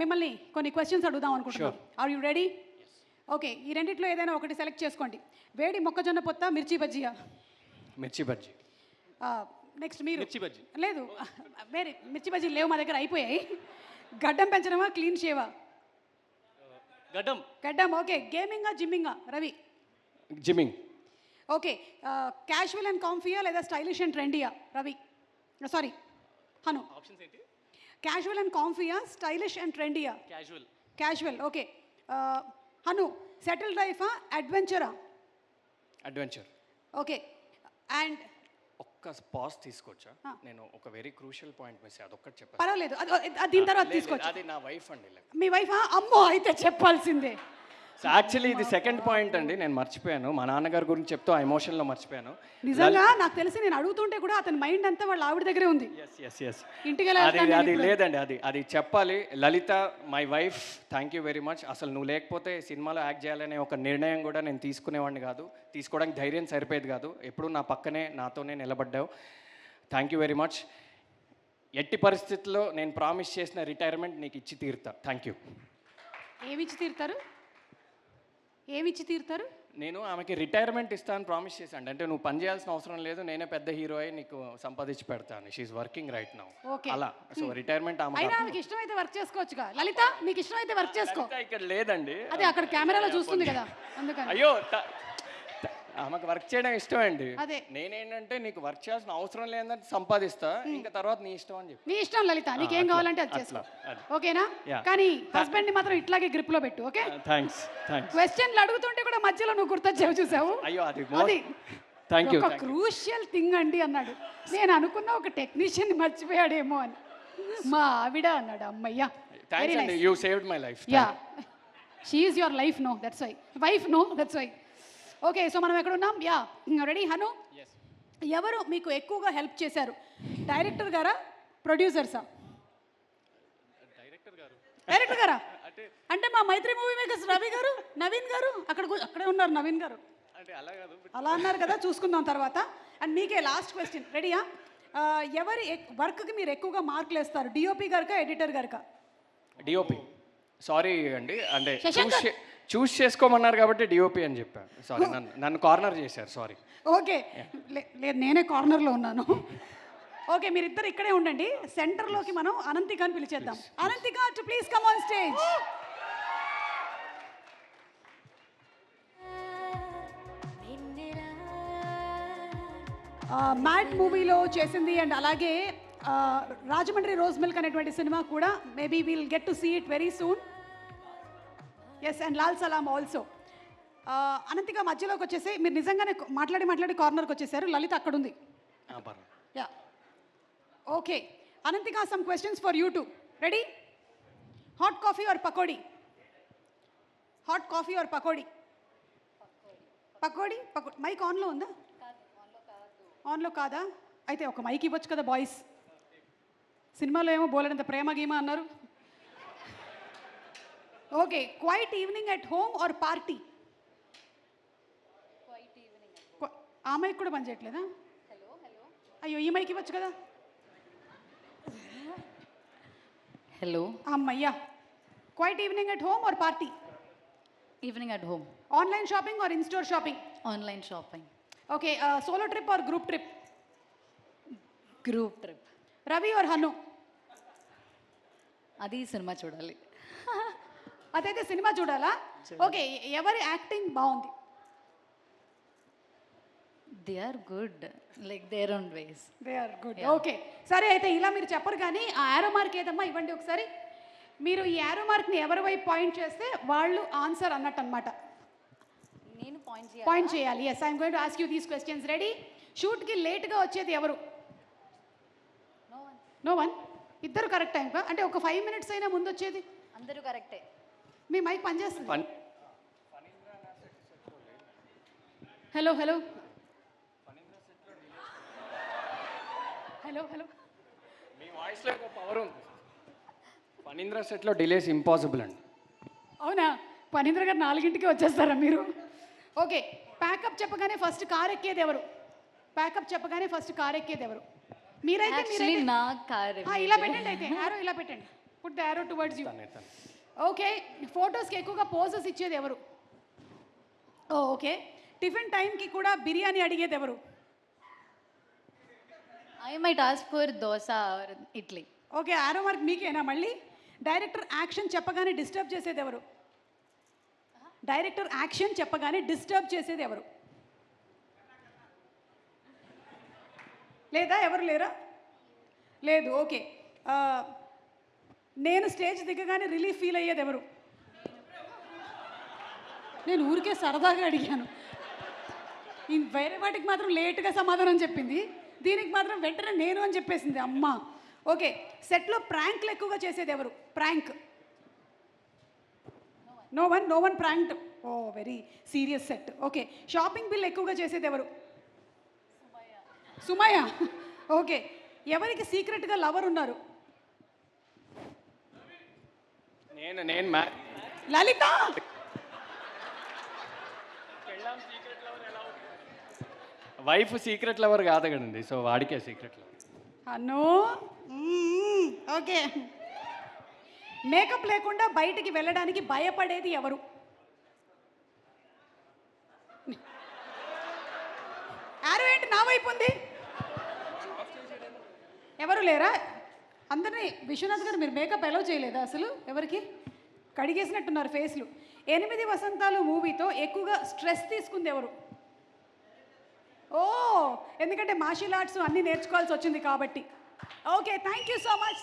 మిమ్మల్ని కొన్ని క్వశ్చన్స్ అడుగుదాం అనుకుంటున్నాను ఆర్ యూ రెడీ ఓకే ఈ రెండిట్లో ఏదైనా ఒకటి సెలెక్ట్ చేసుకోండి. వేడి మొక్కజొన్న పొత్త మిర్చి బజ్జియా? మిర్చి బజ్జీ. నెక్స్ట్ మీరు. మిర్చి బజ్జీ. లేదు వేరే మిర్చి బజ్జీలు లేవు మా దగ్గర అయిపోయాయి. గడ్డం పెంచడమా క్లీన్ షేవా గడ్డం. గడ్డం ఓకే గేమింగా జిమ్మింగా Ravi. Gymming okay casual and కాంఫియా లేదా స్టైలిష్ అండ్ ట్రెండియా రవి. సారీ హను. ఆప్షన్స్ ఏంటి? క్యాషువల్ అండ్ కాంఫియా stylish and ట్రెండియా casual casual okay Hanu settle లైఫా అడ్వెంచరా అడ్వెంచర్ ఓకే అండ్ ఒక్క పాస్ తీసుకోవచ్చా. నేను ఒక వెరీ క్రూషియల్ పాయింట్ మిస్ అదొక్కటి చెప్పాను పర్వాలేదు దీని తర్వాత తీసుకోవచ్చు. అది నా వైఫ్ అండి మీ వైఫ్ అమ్మో అయితే చెప్పాల్సిందే. యాక్చువల్లీ ఇది సెకండ్ పాయింట్ అండి. నేను మర్చిపోయాను. మా నాన్నగారి గురించి చెప్తూ ఆ ఎమోషన్లో మర్చిపోయాను. నిజంగా నాకు తెలిసి నేను అడుగుతుంటే కూడా అతని మైండ్ అంతా వాళ్ళ ఆవిడ దగ్గరే ఉంది. ఎస్ ఎస్ ఎస్ ఇంటికి అది అది. లేదండి అది అది చెప్పాలి. Lalitha my wife thank you very much అసలు నువ్వు లేకపోతే సినిమాలో యాక్ట్ చేయాలనే ఒక నిర్ణయం కూడా నేను తీసుకునేవాడిని కాదు. తీసుకోవడానికి ధైర్యం సరిపోయేది కాదు. ఎప్పుడు నా పక్కనే నాతోనే నిలబడ్డావు. థ్యాంక్ యూ వెరీ మచ్ ఎట్టి పరిస్థితుల్లో నేను ప్రామిస్ చేసిన రిటైర్మెంట్ నీకు ఇచ్చి తీరుతా. థ్యాంక్ యూ ఏమిచ్చి తీరుతారు? ఏమిచ్చి తీరుతారు? నేను ఆమెకి రిటైర్మెంట్ ఇస్తాను ప్రామిస్ చేశాను. అంటే నువ్వు పని చేయాల్సిన అవసరం లేదు నేనే పెద్ద హీరో అయి నీకు సంపాదించి పెడతాను. She's working right now. అలా. సో రిటైర్మెంట్ ఆమె అయినా ఆమెకి ఇష్టమైతే వర్క్ చేసుకోవచ్చుగా? లలిత నీకు ఇష్టమైతే వర్క్ చేసుకో. ఇక్కడ లేదండి. అదే అక్కడ కెమెరాలో చూస్తుంది కదా. అందుకని. అయ్యో ఆమెకు వర్క్ చేయడం ఇష్టం అండి అదే. నేనేంటంటే నీకు వర్క్ చేయాల్సిన అవసరం లేదంటే సంపాదిస్తా ఇంకా తర్వాత నీ ఇష్టం అని చెప్పి. నీ ఇష్టం లలిత నీకేం కావాలంటే అది చేసుకో. ఓకేనా. కానీ హస్బెండ్ని మాత్రం ఇట్లాగే గ్రిప్లో పెట్టు ఓకే? థ్యాంక్స్ థ్యాంక్స్ క్వశ్చన్లు అడుగుతుంటే కూడా మధ్యలో నువ్వు గుర్తొచ్చావు చూసావు? అయ్యో అది అది. థ్యాంక్ యూ ఒక క్రూషియల్ థింగ్ అండి అన్నాడు. నేను అనుకున్న ఒక టెక్నీషియన్ మర్చిపోయాడేమో అని. మా ఆవిడ అన్నాడు అమ్మయ్యా థ్యాంక్స్ అండి. You saved my life yeah. She's your life no that's why wife no that's why okay so మనం ఎక్కడ ఉన్నాం? Yeah ready Hanu? ఎవరు మీకు ఎక్కువగా హెల్ప్ చేశారు? డైరెక్టర్ గారా? ప్రొడ్యూసర్సా డైరెక్టర్ గారు. డైరెక్టర్ గారా? అంటే అంటే మా మైత్రి మూవీ మేకర్స్ రవి గారు నవీన్ గారు అక్కడ అక్కడే ఉన్నారు నవీన్ గారు. అంటే అలా కాదు అలా అన్నారు కదా చూసుకుందాం తర్వాత. అండ్ మీకే లాస్ట్ క్వశ్చన్ రెడీయా ఎవరి వర్క్కి మీరు ఎక్కువగా మార్కులు వేస్తారు? డిఓపి గారికా ఎడిటర్ గారికా? డిఓపి సారీ అండి అంటే చూస్ చూస్ చేసుకోమన్నారు కాబట్టి డిఓపి అని చెప్పాను సారీ నన్ను నన్ను కార్నర్ చేశారు. Sorry okay. లే- లేదు నేనే కార్నర్లో ఉన్నాను. ఓకే మీరిద్దరు ఇక్కడే ఉండండి. సెంటర్లోకి మనం అనంతిక అని పిలిచేద్దాం Ananthika to please come on stage Mad మూవీలో చేసింది అండ్ అలాగే ఆ, రాజమండ్రి రోజ్ మిల్క్ అనేటువంటి సినిమా కూడా maybe will get to see it very soon yes and Lal Salaam also Ananthika మధ్యలోకి వచ్చేసి మీరు నిజంగానే మాట్లాడి మాట్లాడి కార్నర్కి వచ్చేసారు. లలిత అక్కడ ఉంది yeah okay Ananthika some questions for you too ready hot coffee or pakodi hot coffee or pakodi pakodi పకో mic ఆన్లో ఉందా? ఆన్లో కాదా? అయితే ఒక మైక్ ఇవ్వచ్చు కదా బాయ్స్ సినిమాలో ఏమో బోలెడంత ప్రేమ గీమ అన్నారు. Okay quiet evening at home or party ఆ మైక్ కూడా పనిచేయట్లేదా అయ్యో ఈ మైక్ ఇవ్వచ్చు కదా? హలో అమ్మయ్యా quiet evening at home or party evening at home online shopping or in store shopping online shopping okay solo trip or group trip group trip Ravi or Hanu అది సినిమా చూడాలి. అదైతే సినిమా చూడాలా? Okay ఎవరి acting బాగుంది? They are good like their own ways they are good okay సరే అయితే ఇలా మీరు చెప్పరు కానీ ఆ యారో మార్క్ ఏదమ్మా ఇవ్వండి ఒకసారి. మీరు ఈ యారో మార్క్ని ఎవరి వైపు పాయింట్ చేస్తే వాళ్ళు ఆన్సర్ అన్నట్టు అనమాట నేను పాయింట్ పాయింట్ చేయాలి. Yes I'm going to ask you these questions ready షూట్కి లేట్గా వచ్చేది ఎవరు? నో వన్ ఇద్దరు కరెక్ట్ టైం అంటే ఒక ఫైవ్ మినిట్స్ అయినా ముందు వచ్చేది అందరూ కరెక్టే మీ మైక్ పనిచేస్తుంది. పని హలో హలో. Hello hello. మీ వాయిస్లో ఒక పవర్ ఉంది. ఫణీంద్ర సెట్లో డిలేస్ ఇంపాసిబుల్ అండి. అవునా? పనీంద్ర గారు నాలుగింటికి వచ్చేస్తారా మీరు? ఓకే ప్యాకప్ చెప్పగానే ఫస్ట్ కార్ ఎక్కేది ఎవరు? ప్యాకప్ చెప్పగానే ఫస్ట్ కార్ ఎక్కేది ఎవరు? మీరైతే నా కార్ ఇలా పెట్టండి అయితే. యారో ఇలా పెట్టండి. Put arrow towards you okay ఫొటోస్కి ఎక్కువగా పోజెస్ ఇచ్చేది ఎవరు? ఓకే. టిఫిన్ టైంకి కూడా బిర్యానీ అడిగేది ఎవరు? Might ask for dosa or idli. Okay arrow mark మీకేనా మళ్ళీ? డైరెక్టర్ యాక్షన్ చెప్పగానే డిస్టర్బ్ చేసేది ఎవరు? డైరెక్టర్ యాక్షన్ చెప్పగానే డిస్టర్బ్ చేసేది ఎవరు? లేదా ఎవరు లేరా? లేదు ఓకే. నేను స్టేజ్ దిగగానే రిలీఫ్ ఫీల్ అయ్యేది ఎవరు నేను ఊరికే సరదాగా అడిగాను. వేరే వాటికి మాత్రం లేట్గా సమాధానం చెప్పింది. దీనికి మాత్రం వెంటనే నేను అని చెప్పేసింది అమ్మ. ఓకే సెట్లో ప్రాంక్లు ఎక్కువగా చేసేది ఎవరు prank. No one no one prank oh very serious set okay shopping bill ఎక్కువగా చేసేది ఎవరు సుమయ్య. ఓకే ఎవరికి సీక్రెట్గా లవర్ ఉన్నారు? నేను నేను లలిత! వైఫ్ సీక్రెట్ లవర్ కాదు కదండి సో వాడికే సీక్రెట్ లవర్ అన్నో? మ్మ్. ఓకే. మేకప్ లేకుండా బయటికి వెళ్ళడానికి భయపడేది ఎవరు? ఆరో ఏంటి నా వైపు ఉంది? ఎవరు లేరా? అందరినీ విశ్వనాథ్ గారు మీరు మేకప్ ఎలా చేయలేదా అసలు? ఎవరికి? కడిగేసినట్టున్నారు ఫేస్లు ఎనిమిది వసంతాలు మూవీతో ఎక్కువగా స్ట్రెస్ తీసుకుంది ఎవరు? ఓ ఎందుకంటే మార్షల్ ఆర్ట్స్ అన్నీ నేర్చుకోవాల్సి వచ్చింది కాబట్టి. Okay thank you so much